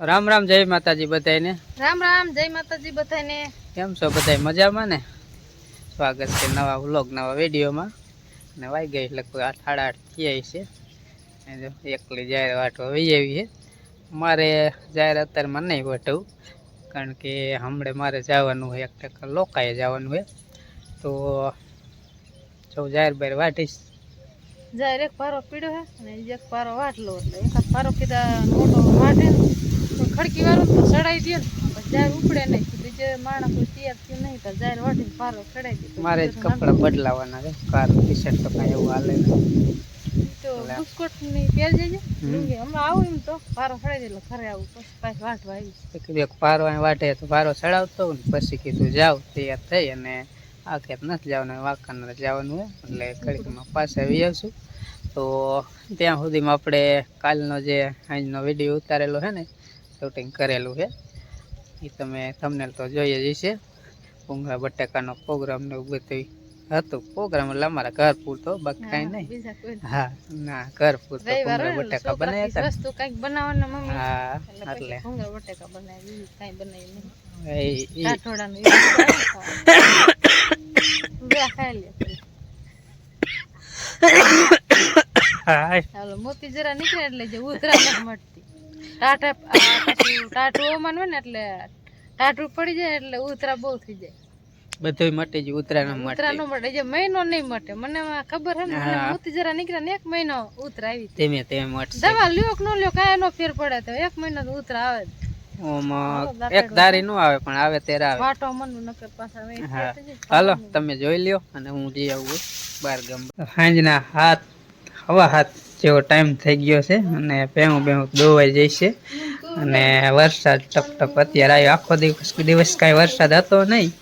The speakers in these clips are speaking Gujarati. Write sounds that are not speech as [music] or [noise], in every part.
રામ રામ જય માતાજી બધાને રામ રામ જય માતાજી બધાને કેમ છો બધા મજામાં ને? સ્વાગત છે નવા વ્લોગ નવા વિડીયોમાં. ને વાઈ ગઈ લગભગ આઠ સાડા આઠ થયા છે જો એકલી જાહેર વાટો વહી આવી છે. મારે જાહેર અત્યારમાં નહીં વાટવું કારણ કે હમણે મારે જવાનું હોય એક ટકા લોકાએ જવાનું હોય. તો સૌ જાહેર બહાર વાટીશ જાહેર એક પારો પીડ્યો હે અને એક પારો વાટલો એટલે એક પારો કીધા મોટો વાટે. ખડકી વાળો તો ચડાઈ દે ને. પછી ઉપડે નહીં. બીજે માણસ તૈયાર થયું નહીં તો જાહેર વાટીને પારો ચડાઈ દે મારે જ કપડાં બદલાવાના છે. કાર ટી શર્ટ તો કાંઈ એવું હાલે નહીં. તો બુસ્કોટની. પહેર જજે હમણાં આવું એમ તો. પારો ચડાઈ દે એટલે ઘરે આવું. પછી પાછી વાટવા આવી એક પારો અહીં વાટે તો પારો ચડાવતો ને પછી કીધું જાવ તૈયાર થઈ અને આ ખેત નથી જવાનું? વાંકાને જવાનું હોય. એટલે કડીકમાં પાછા આવી આવશું તો ત્યાં સુધીમાં આપણે કાલનો જે આજનો વીડિયો ઉતારેલો છે ને શૂટિંગ કરેલું છે. એ તમે તમને તો જોઈએ જ છે ભૂંગળા બટાકાનો પ્રોગ્રામ ને એવું બધું હતું. પ્રોગ્રામ એટલે અમારા ઘર પૂરતો બાકી કાંઈ નહીં. બીજા કોઈ હા ના ઘર પૂરતો રવિવાર ભૂંગળા હોય ને, બટાકા છોકરા બનાવ્યા હતા કીધું વસ્તુ કંઈક બનાવવાના મમ્મી. હા એટલે એટલે. પછી ભૂંગળા બટેકા બનાવી બીજું કાંઈ બનાવ્યું નહીં. એ- ઈ- કાઠોડાનું ઈ બધું ખાવાનું. બે ખાઈ લે. હા હાલો મોતી જરા નીકળે એટલે જે ઉધરા નથી મળતી. ટાટા ટાટું ઓમાન હોય ને એટલે ટાટું પડી જાય એટલે ઉતરા બહુ થઈ જાય. બધું મટે જ ઉતરાનો મટે ઉતરાનો મટે જે મહિનો નહીં મટે. મને ખબર હે ને મને મોતી જરા નીકળે ને એક મહિનો ઉતરા આવી તેમે તેમે મટશે. દવા લ્યો કે ન લ્યો કાય નો ફેર પડે તો એક મહિનો તો ઉતરા આવે. ઓમાં એક દારી નો આવે પણ આવે ત્યારે આવે. વાટો મનનું નકર પાછા હાલો તમે જોઈ લ્યો અને હું જઈ આવું બાર ગામ સાંજના હાથ હવા હાથ જેવો ટાઈમ થઈ ગયો છે અને ભેહું ભેહું દોવાઈ જઈશે અને વરસાદ ટપ ટપ અત્યારે આવ્યો. આખો દિવસ દિવસ કાંઈ વરસાદ હતો નહીં,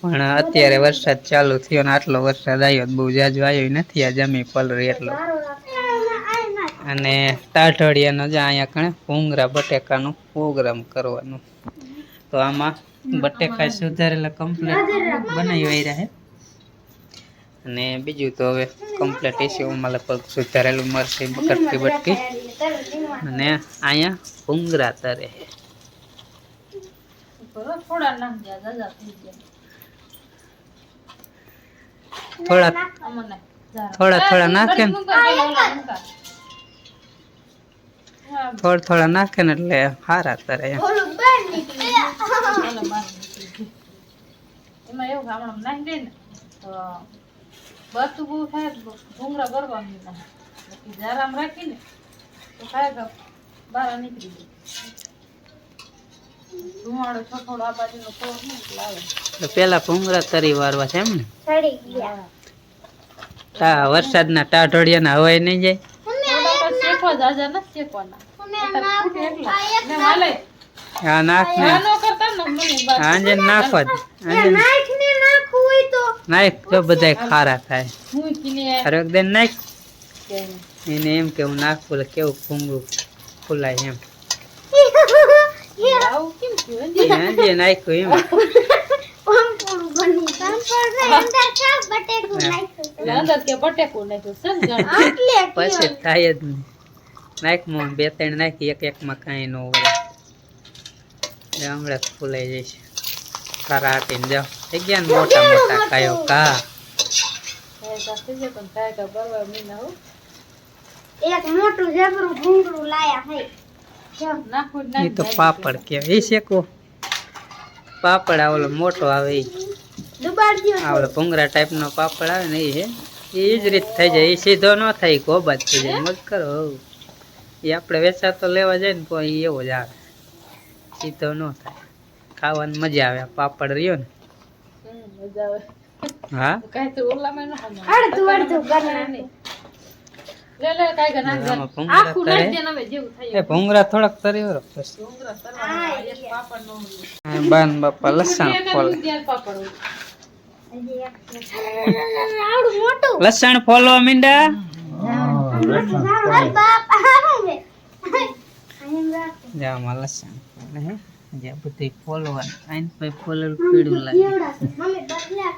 પણ અત્યારે વરસાદ ચાલુ થયો ને આટલો વરસાદ આવ્યો બહુ જાજો આવ્યો નથી. આ જમી પલરી એટલો. અને ટાઢળિયાનો જ અહીંયા કણે ભૂંગરા બટેકાનો પ્રોગ્રામ કરવાનો. તો આમાં બટેકા સુધારેલા કમ્પ્લીટ બનાવી રહ્યા છે. અને બીજું તો હવે કમ્પ્લીટ એસીઓમાં લગભગ સુધારેલું મરસી બકટકી બટકી. અને અહીંયા ભૂંગરા તરે થોડા થોડા. થોડા થોડા નાખે ને. થોડા થોડા નાખે ને એટલે સારા તરે એમ. એવું કે નાખી દે ને તો બચું બહુ થાય ભૂંગળા ગરબા નહીં બાકી જરામ રાખીને તો થાય કે બહાર નીકળી જાય ધુમાડો છોટોડો આ બાજુનો કોર નહીં એટલે પેલા ભૂંગરા તરી વારવા છે એમ ને? હા. તા વરસાદના ટાઢળિયાના હવાય નહીં જાય? શેકવા જાજા શેકવાના. હા નાખ ને આ ન કરતા ને મને બાજુ. આંજે નાખવા નાખ જો બધાય ખારા થાય. અરે એકદમ નાખ. એને એમ કે હું નાખું એટલે કેવું ભૂંગળું ફૂલાય એમ. [laughs] પછી થાય જ નહીં. નાખ બે ત્રણ નાખી એક એકમાં કાંઈ ન હોય હમણાં ફૂલાઈ જાય છે ખારા હાટીને જાઓ થઈ ગયા ને મોટા મોટા કાયો કા. એક મોટું જબરું ભૂંગળું લાયા હે એ તો પાપડ કે એ શેકો પાપડ આ મોટો આવે એ દુબાડજો આ ઓલો ભૂંગરા ટાઈપનો પાપડ આવે ને એ છે એ જ રીત થઈ જાય એ સીધો ન થાય ગોબા જ થઈ જાય મત કરો. એ આપણે વેચાતો લેવા જાય ને તો એવો જ આવે સીધો ન થાય ખાવાની મજા આવે. પાપડ રહ્યો ને. મજા આવે. હા કાઈ તો ઓલામાં ન અડધું અડધું કરી ભૂંગરા થોડાક તરી બાન બાપા લસણ ફોલે. લસણ ફોલવા મીંડા. જામાં લસણ ફોલે હે બધી ફોલવાનું આઈન પે ફોલેલું પીળું લાગે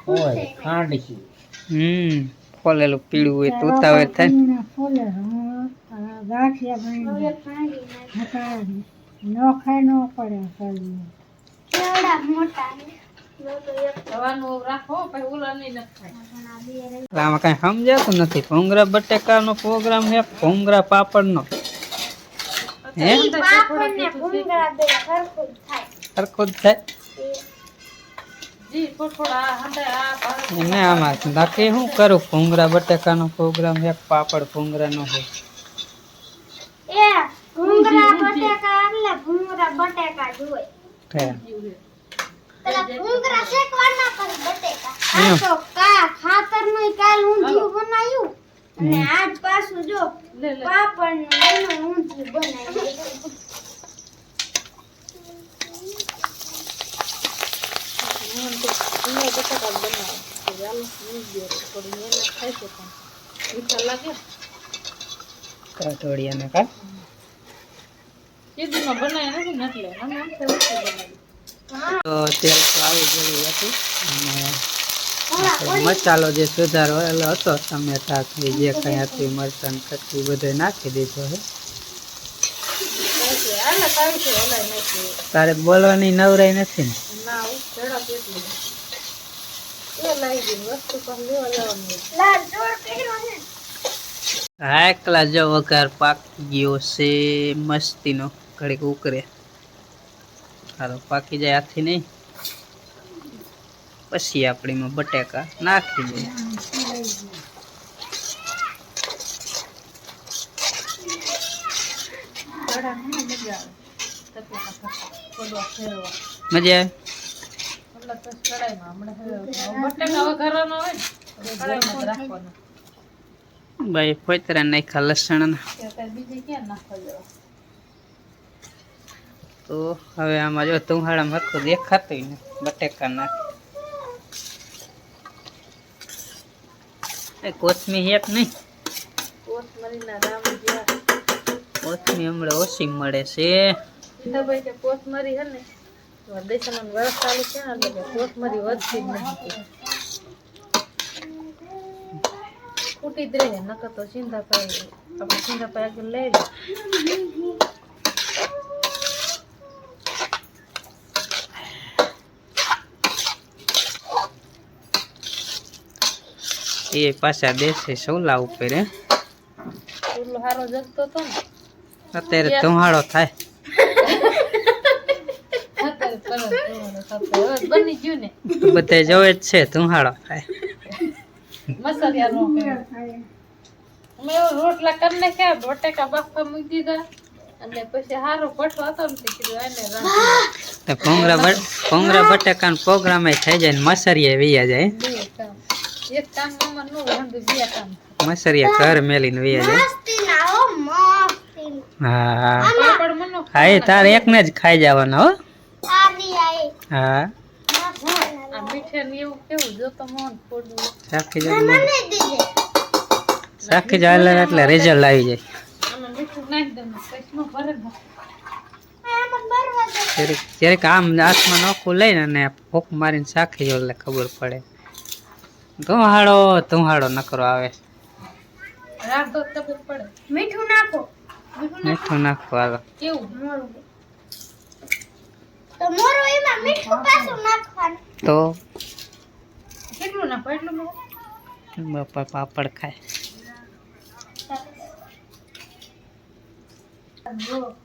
ઓય પૂછે. હમ ફોલેલું પીળું હોય તો ઉતાવળ થાય ને. જો. એટલે આમાં કઈ સમજાતું નથી ભૂંગરા બટેકાનો પ્રોગ્રામ છે ભૂંગરા પાપડનો પાપડ ને સરખું જ થાય? એને આમાં નક્કી શું કરું? ભૂંગરા બટેકાનો પ્રોગ્રામ એક પાપડ ભૂંગરાનો છે એ બટેકા એટલે ભૂંગળા બટેકા જ હોય. પણ બટેકા. એમ. આ તો કા ખાતરનું કાલ ઊંધિયું બનાવ્યું અને આજ પાછું જો પાપડનું જ બનાવું લાગે કટોડિયાને કા કીધું નથી ને એટલે આમ તેલ આવી ગયું હતું અને મસાલો જે સુધારો હતો ટમેટા કે જે કંઈ હતી મરચાં કટકી બધું નાખી દીધું નાખી તારે બોલવાની નવરાઈ નથી ને? હું હા એકલા જો વઘાર પાકી ગયો છે, મસ્તીનો. ઘડીક ઉકરે. હાલો, પાકી જાય આથી નહીં પછી આપણીમાં બટેકા નાખી દઈએ. મજા ભાઈ ફોતરા નાખ્યા લસણ તો હવે આમાં જો તુંહાળા હરખું દેખાતું ને બટેકા નાખ. કોથમી એક નહીં. કોથમી હમણાં ઓછી મળે છે. કોથમરી હે ને દેશામાં વરસ ચાલુ છે ને એટલે કે કોથમરી વધતી જ નથી. ફૂટી જ રહે નકર તો સિંધાભાઈ આપણે સિંધાભાઈ આગળ લઈ લે. એ પાછા દેશે સૌલા ઉપર અત્યારે તુંહાળો થાય. બધે જોવે જ છે તુંહાળો થાય. રોટલા કરી નાખ્યા બટેકા બાફા મૂકી દીધા. અને પછી હારો ભઠ્ઠો હતો ને કીધું આને રાંધી તો ભૂંગરા ભૂંગરા બટેકાનો પ્રોગ્રામ થઈ જાય ને મસરીએ વૈયા જાય. એક કામમાં નો રંગ બે મસરીયા ઘર મેલીને વૈયા જાય મસ્તી ના હો. મસ્તી હા પાપડ મનો હા એ તારે એકને જ ખાઈ જવાનો હો. હા. આ મીઠે ને એવું કેવું જોતો મોહન ફોડું સાખી જાય મને દીધે સાખી જાય એટલે રિઝલ્ટ આવી જાય. આમાં મીઠું નાખી દઉં કઈ ભરે ને આમાં ક્યારેક હાથમાં નોખું લઈને અને ફૂંક મારીને સાખી એટલે ખબર પડે. તુંહાળો તુંહાળો નકરો આવે. રાત તો ખબર પડે. મીઠું નાખો. મીઠું નાખવું હાલો. કેવું? મોરું. તો મોરું એમાં મીઠું પાછું નાખવાનું. તો? કેટલું નાખો? એટલું નાખો. બાપા પાપડ ખાય. જો.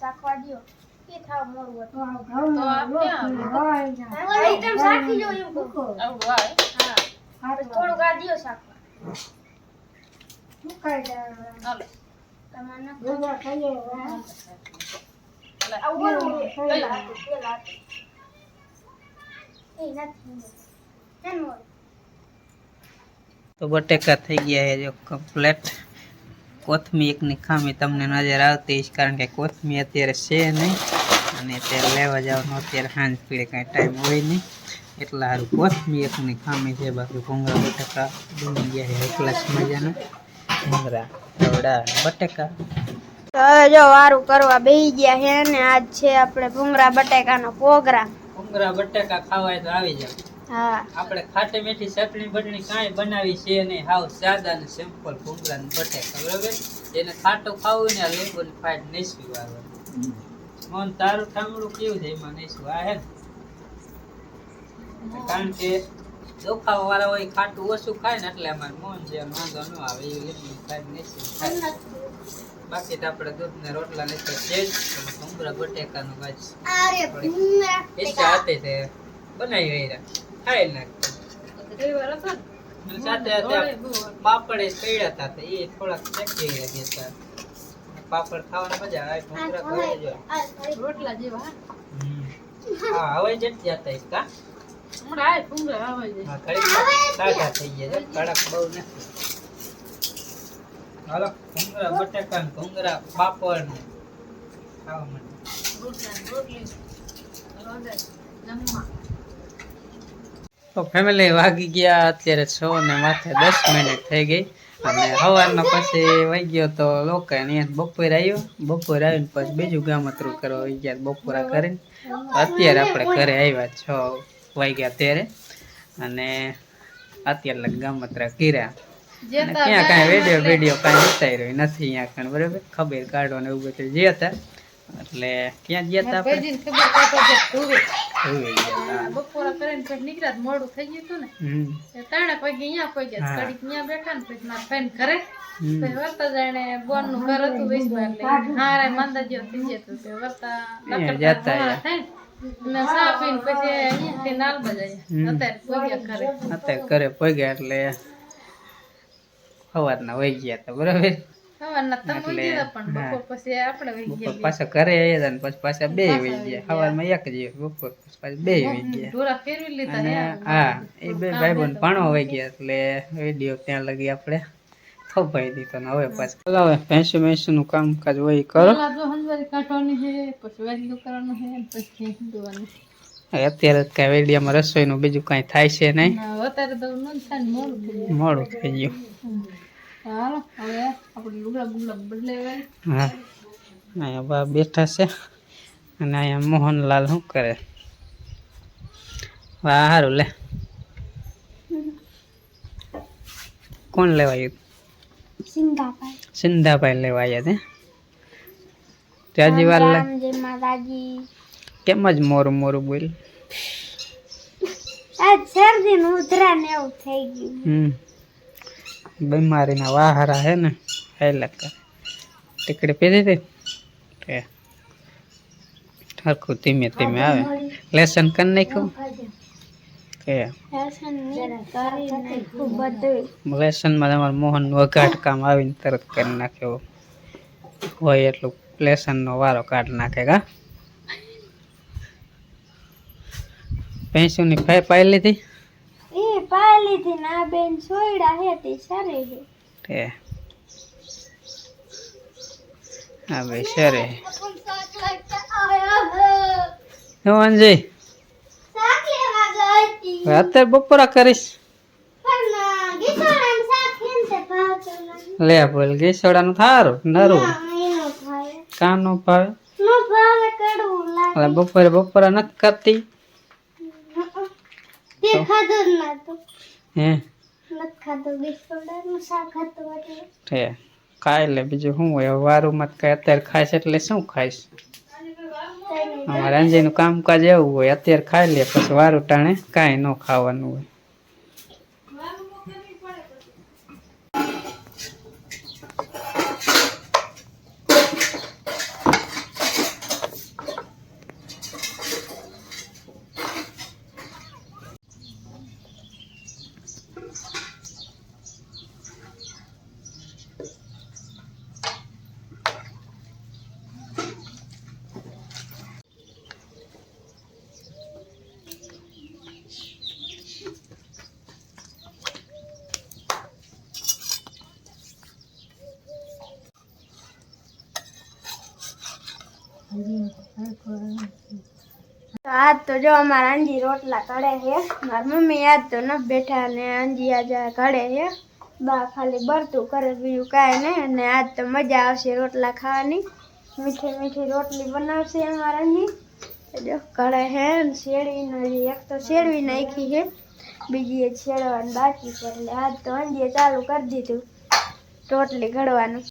શાકવા દ્યો. કે થાવ મોરું હતું તો આ ક્યાં ઓલી તમે શાકી જો એમ કહું આવડું આવે હા પછી થોડુંક આ દ્યો શાકવા હાલો તમારે નાખો. લે. આવું બોલું કઈ? પેલા હતું, પેલા હતું. એ નથી કેમ મોરું? તો બટેકા થઈ ગયા છે જો કમ્પ્લેટ કોથમી એકની ખામી તમને નજર આવતી હશે કારણ કે કોથમી અત્યારે છે નહીં અને અત્યારે લેવા જવાનો અત્યારે સાંજ પીડે કાંઈ ટાઈમ હોય નહીં. એટલે સારું કોથમી એકની ખામી છે બાકી ભૂંગળા બટાકા બની ગયા છે એકલા જ મજાના. ભૂંગળા તવડા બટાકા. તો હવે જો વારું કરવા બેહી ગયા છે ને આજ છે આપણે ભૂંગળા બટાકાનો પ્રોગ્રામ. ભૂંગળા બટાકા ખાવાય તો આવી જાવ હા. આપણે ખાટી મીઠી ચટણી બટણી કાંઈ બનાવી છે નહીં. હાવ સાદા ને સિમ્પલ ભૂંગળા ને બટાકા બરાબર? એને ખાટું ખાવું ને લીંબુ ને ફાઈટ નહીં વાળવાનું. મન તારું ઠામડું કેવું છે? એમાં નહીં આ હે કારણ કે ચોખા વાળા હોય ખાટું ઓછું ખાય ને એટલે અમારે મોન છે વાંધો ન આવે એવું લીંબુ ફાઈટ નહીં બાકી તો આપણે દૂધ ને રોટલા ને તો છે જ. ઉમરા બટેકાનું કાચ અરે ભૂંગળા છે બનાવી રહ્યા ખાઈ નાખ સાથે પાપડે કડ્યા હતા. તો એ થોડાક ચેકી રહ્યા ચાર પાપડ ખાવાની મજા આવે ભૂંગળા ખાવા જો. રોટલા જેવા હા. હવે જેટલી જાતા એ કા? હમણાં આય ભૂંગળા આવે છે. હા ઘડીક તાજા થઈ ગયા છે કડક બહુ નથી. હાલો ભૂંગળા બટાકા ને ભૂંગળા પાપડ ને ખાવા માટે. રોટલા રોટલી રોંદે જમવા. તો ફેમિલી વાગી ગયા, અત્યારે છ ને માથે દસ મિનિટ થઈ ગઈ. અને સવારનો પછી વહી ગયો તો લોકો બપોર આવ્યો. બપોર આવીને પછી બીજું ગામતરું કરવા વહી ગયા બપોરા કરીને અત્યારે આપણે ઘરે આવ્યા છ વાગ્યા ત્યારે. અને અત્યારે ગામ ગામતરા કર્યા. ક્યાં કાંઈ વીડિયો વીડિયો કાંઈ ઉતાર્યો નથી અહીંયા કાંઈ બરાબર? ખબર કાઢવાનું એવું બધું જે હતા. એટલે ક્યાં ગયા હતા ભાઈજીને ખબર કાઢો છે ધોવે. બપોરા કરીને પછી નીકળ્યા તો મોડું થઈ ગયું હતું ને. ત્રણે પગે અહીંયા પગ્યા. કડીક ત્યાં બેઠા ને પછી મારા ફ્રેન્ડ ઘરે. પછી વરતા જાણે બોનનું ઘર હતું વીસમાં એટલે હારે માંદા જેવો થઈ જતો તે વર્તા થાય નાલ અત્યારે કરે પગ્યા એટલે સવારના વહી ગયા હતા બરાબર. પછી ઘરે આવ્યા ને પછી પાછા બે વહી ગયા. સવારમાં એક જ બપોર પાછા બે વહી ગયા. અને હા એ બે ભાઈબંધ પાણો વહી ગયા એટલે વીડિયો ત્યાં લગી આપણે થોભાઈ દીધો ને હવે પાછું. ચાલો હવે ભેંસું ભેંસું નું કામકાજ હોય કરો. અત્યારે તો વેડિયામાં રસોઈનું બીજું કાંઈ થાય છે નહીં. મોડું થઈ ગયું. હાલો હવે આપણે લુગડા બુગડા બદલાવ્યા હા. અહીંયા બા બેઠા છે અને અહીંયા મોહનલાલ શું કરે? વાહ સારું લે. કોણ લેવાયું સિંધાભાઈ. લેવા આવ્યા તે વાર લે કેમ જ મોરું મોરું બોલ. શરદી નું ઉધરા ને એવું થઈ ગયું. હમ. બીમારીના વાહારા હે ને હેલા કરે. ટીકડી પીધી હતી? તે હરખું ધીમે ધીમે આવે. લેસન કરી નાખ્યું? કે? ફેશનની કરી નાખ્યું બધું લેસનમાં તમારે મોહન વઘાટ કામ આવીને તરત કરી નાખ્યો. હોય એટલું લેસનનો વારો કાઢ નાખે કા? ભેંસુની ફાઈ પાઈ લીધી? એ પાલી થી ના બેન સોયડા હે તે સારી હે. હે હા ભાઈ સરે હું. અંજી શાક લેવા ગઈ હતી હવે અત્યારે બપોરા કરીશ. લે બોલ ગીસોડાનું થારું નરું. કાનું ભાવે? બપોરે બપોરા નથી કરતી તે? ખાધું જ નતું. હે? નથી ખાધું ગીસોડાનું શાક હતું એટલે તે ખાઈ લે બીજું શું હોય? હવે વારુમાં તો કઈ અત્યારે ખાઈશ એટલે શું ખાઈશ? અમારે અંજયનું કામકાજ એવું હોય અત્યારે ખાઈ લે પછી વારું ટાણે કાંઈ ન ખાવાનું હોય. તો આજ તો જો અમારા અંજી રોટલા કડે છે. મારી મમ્મી યાદ તો ન બેઠા ને અંજી આજ કડે છે. બા ખાલી બરતું કરે બીજું કાંઈ નહીં. અને આજ તો મજા આવશે રોટલા ખાવાની. મીઠી મીઠી રોટલી બનાવશે અમારા અંજી તો જો કડે છે ને શેરવીને હજી એક તો શેરવી નાખી છે. બીજી એક શેરવાની બાકી છે. એટલે આજ તો અંજીએ ચાલુ કરી દીધું રોટલી ઘડવાનું.